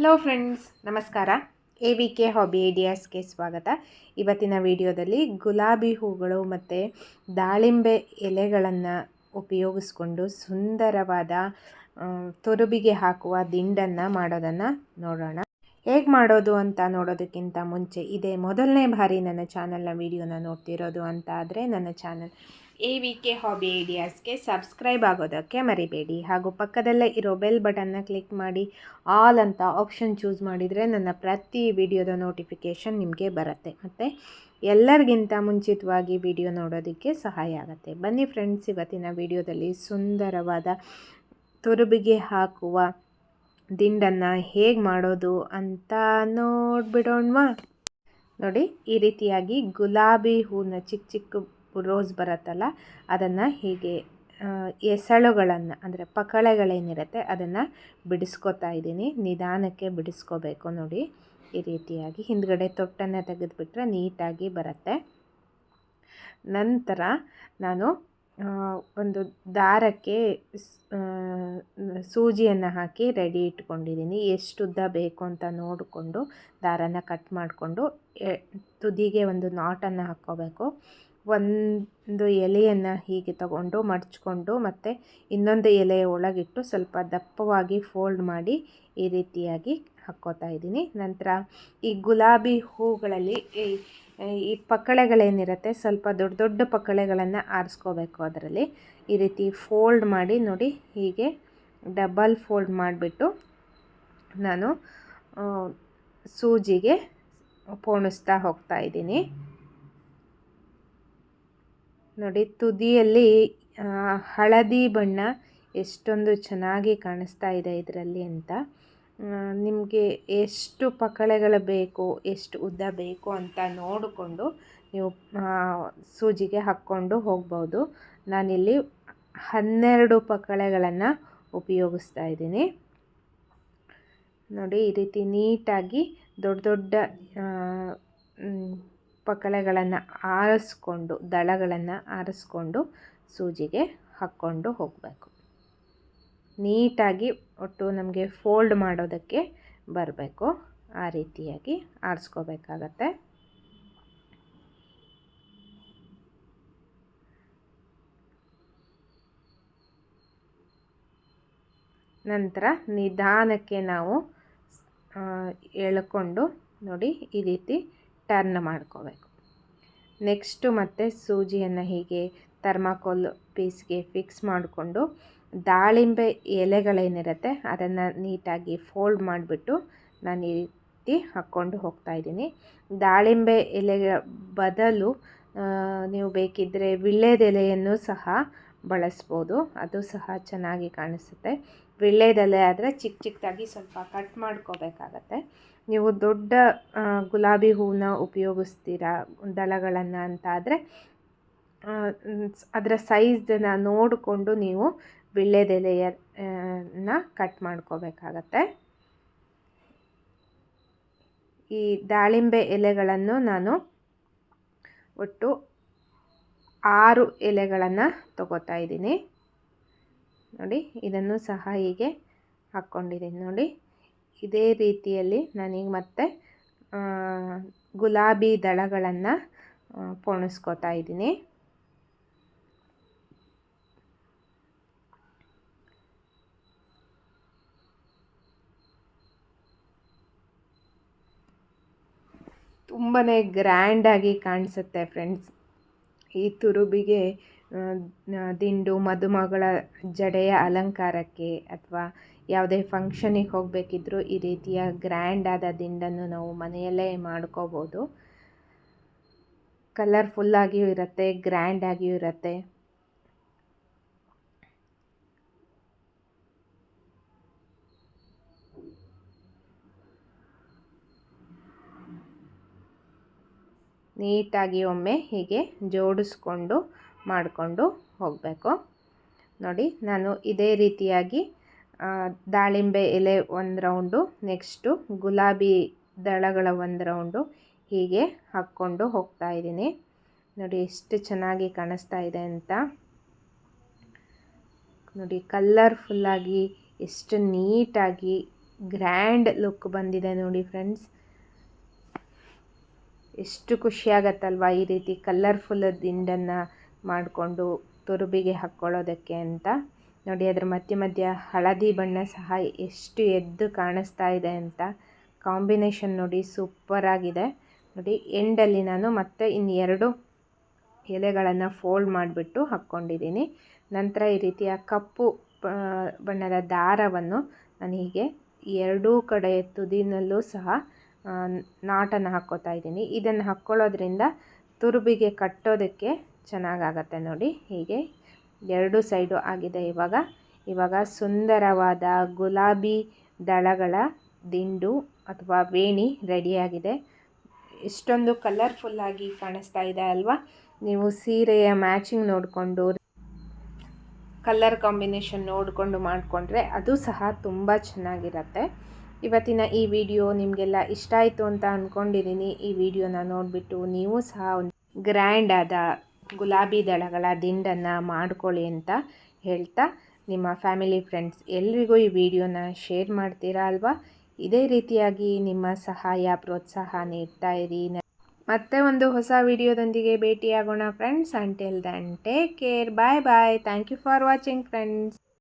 Hello friends ನಮಸ್ಕಾರ. A V K hobby ಐಡಿಯಾಸ್ಗೆ ಸ್ವಾಗತ. ಇವತ್ತಿನ ವಿಡಿಯೋದಲ್ಲಿ ಗುಲಾಬಿ ಹೂಗಳು ಮತ್ತು ದಾಳಿಂಬೆ ಎಲೆಗಳನ್ನು ಉಪಯೋಗಿಸ್ಕೊಂಡು ಸುಂದರವಾದ ತುರುಬಿಗೆ ಹಾಕುವ ದಿಂಡನ್ನು ಮಾಡೋದನ್ನು ನೋಡೋಣ. ಹೇಗೆ ಮಾಡೋದು ಅಂತ ನೋಡೋದಕ್ಕಿಂತ ಮುಂಚೆ ಇದೇ ಮೊದಲನೇ ಬಾರಿ ನನ್ನ ಚಾನಲ್ನ ವಿಡಿಯೋನ ನೋಡ್ತಿರೋದು ಅಂತ ಆದರೆ ನನ್ನ channel A V K hobby ಐಡಿಯಾಸ್ಗೆ subscribe ಆಗೋದಕ್ಕೆ ಮರಿಬೇಡಿ. ಹಾಗೂ ಪಕ್ಕದಲ್ಲೇ ಇರೋ ಬೆಲ್ ಬಟನ್ನ ಕ್ಲಿಕ್ ಮಾಡಿ, ಆಲ್ ಅಂತ ಆಪ್ಷನ್ ಚೂಸ್ ಮಾಡಿದರೆ ನನ್ನ ಪ್ರತಿ ವಿಡಿಯೋದ ನೋಟಿಫಿಕೇಷನ್ ನಿಮಗೆ ಬರುತ್ತೆ. ಮತ್ತು ಎಲ್ಲರಿಗಿಂತ ಮುಂಚಿತವಾಗಿ ವಿಡಿಯೋ ನೋಡೋದಕ್ಕೆ ಸಹಾಯ ಆಗುತ್ತೆ. ಬನ್ನಿ ಫ್ರೆಂಡ್ಸ್, ಇವತ್ತಿನ ವಿಡಿಯೋದಲ್ಲಿ ಸುಂದರವಾದ ತುರುಬಿಗೆ ಹಾಕುವ ದಿಂಡನ್ನು ಹೇಗೆ ಮಾಡೋದು ಅಂತ ನೋಡ್ಬಿಡೋಣವಾ? ನೋಡಿ, ಈ ರೀತಿಯಾಗಿ ಗುಲಾಬಿ ಹೂವನ್ನ ಚಿಕ್ಕ ಚಿಕ್ಕ ರೋಸ್ ಬರುತ್ತಲ್ಲ, ಅದನ್ನು ಹೀಗೆ ಎಸಳುಗಳನ್ನು, ಅಂದರೆ ಪಕಳೆಗಳೇನಿರುತ್ತೆ, ಅದನ್ನು ಬಿಡಿಸ್ಕೊತಾ ಇದ್ದೀನಿ. ನಿಧಾನಕ್ಕೆ ಬಿಡಿಸ್ಕೋಬೇಕು ನೋಡಿ. ಈ ರೀತಿಯಾಗಿ ಹಿಂದ್ಗಡೆ ತೊಟ್ಟನ್ನು ತೆಗೆದುಬಿಟ್ರೆ ನೀಟಾಗಿ ಬರುತ್ತೆ. ನಂತರ ನಾನು ಒಂದು ದಾರಕ್ಕೆ ಸೂಜಿಯನ್ನು ಹಾಕಿ ರೆಡಿ ಇಟ್ಕೊಂಡಿದ್ದೀನಿ. ಎಷ್ಟು ಉದ್ದ ಬೇಕು ಅಂತ ನೋಡಿಕೊಂಡು ದಾರನ ಕಟ್ ಮಾಡಿಕೊಂಡು ತುದಿಗೆ ಒಂದು ನಾಟನ್ನು ಹಾಕ್ಕೋಬೇಕು. ಒಂದು ಎಲೆಯನ್ನು ಹೀಗೆ ತಗೊಂಡು ಮಡಚ್ಕೊಂಡು ಮತ್ತು ಇನ್ನೊಂದು ಎಲೆಯ ಒಳಗಿಟ್ಟು ಸ್ವಲ್ಪ ದಪ್ಪವಾಗಿ ಫೋಲ್ಡ್ ಮಾಡಿ ಈ ರೀತಿಯಾಗಿ ಹಾಕ್ಕೋತಾ ಇದ್ದೀನಿ. ನಂತರ ಈ ಗುಲಾಬಿ ಹೂಗಳಲ್ಲಿ ಈ ಪಕ್ಕಳೆಗಳೇನಿರುತ್ತೆ ಸ್ವಲ್ಪ ದೊಡ್ಡ ದೊಡ್ಡ ಪಕ್ಕಳೆಗಳನ್ನು ಆರಿಸ್ಕೋಬೇಕು ಅದರಲ್ಲಿ. ಈ ರೀತಿ ಫೋಲ್ಡ್ ಮಾಡಿ ನೋಡಿ, ಹೀಗೆ ಡಬಲ್ ಫೋಲ್ಡ್ ಮಾಡಿಬಿಟ್ಟು ನಾನು ಸೂಜಿಗೆ ಪೋಣಿಸ್ತಾ ಹೋಗ್ತಾ ಇದ್ದೀನಿ. ನೋಡಿ, ತುದಿಯಲ್ಲಿ ಹಳದಿ ಬಣ್ಣ ಎಷ್ಟೊಂದು ಚೆನ್ನಾಗಿ ಕಾಣಿಸ್ತಾ ಇದೆ ಇದರಲ್ಲಿ ಅಂತ. ನಿಮಗೆ ಎಷ್ಟು ಪಕಳೆಗಳು ಬೇಕು, ಎಷ್ಟು ಉದ್ದ ಬೇಕು ಅಂತ ನೋಡಿಕೊಂಡು ನೀವು ಸೂಜಿಗೆ ಹಾಕ್ಕೊಂಡು ಹೋಗ್ಬೋದು. ನಾನಿಲ್ಲಿ ಹನ್ನೆರಡು ಪಕಳೆಗಳನ್ನು ಉಪಯೋಗಿಸ್ತಾ ಇದ್ದೀನಿ. ನೋಡಿ, ಈ ರೀತಿ ನೀಟಾಗಿ ದೊಡ್ಡ ದೊಡ್ಡ ಪಕಳೆಗಳನ್ನು ಆರಿಸ್ಕೊಂಡು, ದಳಗಳನ್ನು ಆರಿಸ್ಕೊಂಡು ಸೂಜಿಗೆ ಹಾಕ್ಕೊಂಡು ಹೋಗಬೇಕು. ನೀಟಾಗಿ ಒಟ್ಟು ನಮಗೆ ಫೋಲ್ಡ್ ಮಾಡೋದಕ್ಕೆ ಬರಬೇಕು. ಆ ರೀತಿಯಾಗಿ ಆಡಿಸ್ಕೋಬೇಕಾಗತ್ತೆ ನಂತರ ನಿಧಾನಕ್ಕೆ ನಾವು ಎಳ್ಕೊಂಡು ನೋಡಿ ಈ ರೀತಿ ಟರ್ನ್ ಮಾಡ್ಕೋಬೇಕು. ನೆಕ್ಸ್ಟು ಮತ್ತೆ ಸೂಜಿಯನ್ನು ಹೀಗೆ ಥರ್ಮಾಕೋಲ್ ಪೀಸ್ಗೆ ಫಿಕ್ಸ್ ಮಾಡಿಕೊಂಡು ದಾಳಿಂಬೆ ಎಲೆಗಳೇನಿರುತ್ತೆ, ಅದನ್ನು ನೀಟಾಗಿ ಫೋಲ್ಡ್ ಮಾಡಿಬಿಟ್ಟು ನಾನು ಈ ರೀತಿ ಹಾಕ್ಕೊಂಡು ಹೋಗ್ತಾ ಇದ್ದೀನಿ. ದಾಳಿಂಬೆ ಎಲೆಗಳ ಬದಲು ನೀವು ಬೇಕಿದ್ದರೆ ವಿಳ್ಳೆದೆಲೆಯನ್ನು ಸಹ ಬಳಸ್ಬೋದು. ಅದು ಸಹ ಚೆನ್ನಾಗಿ ಕಾಣಿಸುತ್ತೆ. ವಿಳ್ಳೆದೆಲೆ ಆದರೆ ಚಿಕ್ಕ ಚಿಕ್ಕದಾಗಿ ಸ್ವಲ್ಪ ಕಟ್ ಮಾಡ್ಕೋಬೇಕಾಗತ್ತೆ. ನೀವು ದೊಡ್ಡ ಗುಲಾಬಿ ಹೂವನ್ನ ಉಪಯೋಗಿಸ್ತೀರಾ, ದಳಗಳನ್ನು ಅಂತಾದರೆ ಅದರ ಸೈಜನ್ನು ನೋಡಿಕೊಂಡು ನೀವು ವಿಳ್ಳೆದೆಲೆಯ ಆ, ಕಟ್ ಮಾಡ್ಕೋಬೇಕಾಗತ್ತೆ. ಈ ದಾಳಿಂಬೆ ಎಲೆಗಳನ್ನು ನಾನು ಒಟ್ಟು ಆರು ಎಲೆಗಳನ್ನು ತಗೋತಾ ಇದ್ದೀನಿ. ನೋಡಿ ಇದನ್ನು ಸಹ ಹೀಗೆ ಹಾಕ್ಕೊಂಡಿದ್ದೀನಿ. ನೋಡಿ ಇದೇ ರೀತಿಯಲ್ಲಿ ನಾನೀಗ ಮತ್ತೆ ಗುಲಾಬಿ ದಳಗಳನ್ನು ಪೋಣಿಸ್ಕೋತಾ ಇದ್ದೀನಿ. ತುಂಬಾ ಗ್ರ್ಯಾಂಡಾಗಿ ಕಾಣಿಸುತ್ತೆ ಫ್ರೆಂಡ್ಸ್ ಈ ತುರುಬಿಗೆ ದಿಂಡು, ಮದುಮಗಳ ಜಡೆಯ ಅಲಂಕಾರಕ್ಕೆ ಅಥವಾ ಯಾವುದೇ ಫಂಕ್ಷನಿಗೆ ಹೋಗಬೇಕಿದ್ರೂ ಈ ರೀತಿಯ ಗ್ರ್ಯಾಂಡಾದ ದಿಂಡನ್ನು ನಾವು ಮನೆಯಲ್ಲೇ ಮಾಡ್ಕೋಬೋದು. ಕಲರ್ಫುಲ್ಲಾಗಿಯೂ ಇರುತ್ತೆ ಗ್ರ್ಯಾಂಡಾಗಿಯೂ ಇರುತ್ತೆ. ನೀಟಾಗಿ ಒಮ್ಮೆ ಹೀಗೆ ಜೋಡಿಸ್ಕೊಂಡು ಮಾಡಿಕೊಂಡು ಹೋಗಬೇಕು. ನೋಡಿ, ನಾನು ಇದೇ ರೀತಿಯಾಗಿ ದಾಳಿಂಬೆ ಎಲೆ ಒಂದು ರೌಂಡು, ನೆಕ್ಸ್ಟು ಗುಲಾಬಿ ದಳಗಳ ಒಂದು ರೌಂಡು ಹೀಗೆ ಹಾಕ್ಕೊಂಡು ಹೋಗ್ತಾ ಇದ್ದೀನಿ. ನೋಡಿ, ಎಷ್ಟು ಚೆನ್ನಾಗಿ ಕಾಣಿಸ್ತಾ ಇದೆ ಅಂತ. ನೋಡಿ ಕಲ್ಲರ್ಫುಲ್ಲಾಗಿ ಎಷ್ಟು ನೀಟಾಗಿ ಗ್ರ್ಯಾಂಡ್ ಲುಕ್ ಬಂದಿದೆ ನೋಡಿ ಫ್ರೆಂಡ್ಸ್ ಎಷ್ಟು ಖುಷಿಯಾಗತ್ತಲ್ವ ಈ ರೀತಿ ಕಲರ್ಫುಲ್ ದಿಂಡನ್ನು ಮಾಡಿಕೊಂಡು ತುರುಬಿಗೆ ಹಾಕ್ಕೊಳ್ಳೋದಕ್ಕೆ ಅಂತ. ನೋಡಿ, ಅದರ ಮಧ್ಯ ಮಧ್ಯ ಹಳದಿ ಬಣ್ಣ ಸಹ ಎಷ್ಟು ಎದ್ದು ಕಾಣಿಸ್ತಾ ಇದೆ ಅಂತ. ಕಾಂಬಿನೇಷನ್ ನೋಡಿ ಸೂಪರ್ ಆಗಿದೆ. ನೋಡಿ ಎಂಡಲ್ಲಿ ನಾನು ಮತ್ತೆ ಇನ್ನೆರಡು ಎಲೆಗಳನ್ನು ಫೋಲ್ಡ್ ಮಾಡಿಬಿಟ್ಟು ಹಾಕ್ಕೊಂಡಿದ್ದೀನಿ. ನಂತರ ಈ ರೀತಿಯ ಕಪ್ಪು ಬಣ್ಣದ ದಾರವನ್ನು ನಾನು ಹೀಗೆ ಎರಡೂ ಕಡೆ ತುದಿನಲ್ಲೂ ಸಹ ನಾಟನ್ನು ಹಾಕ್ಕೋತಾ ಇದ್ದೀನಿ. ಇದನ್ನು ಹಾಕ್ಕೊಳ್ಳೋದ್ರಿಂದ ತುರುಬಿಗೆ ಕಟ್ಟೋದಕ್ಕೆ ಚೆನ್ನಾಗಾಗತ್ತೆ ನೋಡಿ. ಹೀಗೆ ಎರಡು ಸೈಡು ಆಗಿದೆ ಇವಾಗ. ಇವಾಗ ಸುಂದರವಾದ ಗುಲಾಬಿ ದಳಗಳ ದಿಂಡು ಅಥವಾ ವೇಣಿ ರೆಡಿಯಾಗಿದೆ. ಇಷ್ಟೊಂದು ಕಲರ್ಫುಲ್ಲಾಗಿ ಕಾಣಿಸ್ತಾ ಇದೆ ಅಲ್ವಾ? ನೀವು ಸೀರೆಯ ಮ್ಯಾಚಿಂಗ್ ನೋಡಿಕೊಂಡು, ಕಲರ್ ಕಾಂಬಿನೇಷನ್ ನೋಡಿಕೊಂಡು ಮಾಡಿಕೊಂಡ್ರೆ ಅದು ಸಹ ತುಂಬ ಚೆನ್ನಾಗಿರುತ್ತೆ. ಇವತ್ತಿನ ಈ ವಿಡಿಯೋ ನಿಮಗೆಲ್ಲ ಇಷ್ಟ ಆಯಿತು ಅಂತ ಅಂದ್ಕೊಂಡಿದ್ದೀನಿ ಈ ವಿಡಿಯೋನ ನೋಡಿಬಿಟ್ಟು ನೀವು ಸಹ ಒಂದು ಗ್ರ್ಯಾಂಡ್ ಆದ ಗುಲಾಬಿ ದಳಗಳ ದಿಂಡನ್ನು ಮಾಡ್ಕೊಳ್ಳಿ ಅಂತ ಹೇಳ್ತಾ ನಿಮ್ಮ ಫ್ಯಾಮಿಲಿ ಫ್ರೆಂಡ್ಸ್ ಎಲ್ರಿಗೂ ಈ ವಿಡಿಯೋನ ಶೇರ್ ಮಾಡ್ತೀರಾ ಅಲ್ವಾ? ಇದೇ ರೀತಿಯಾಗಿ ನಿಮ್ಮ ಸಹಾಯ, ಪ್ರೋತ್ಸಾಹ ನೀಡ್ತಾ ಇರಿ. ಮತ್ತೆ ಒಂದು ಹೊಸ ವಿಡಿಯೋದೊಂದಿಗೆ ಭೇಟಿಯಾಗೋಣ friends. Until then take care bye bye thank you for watching friends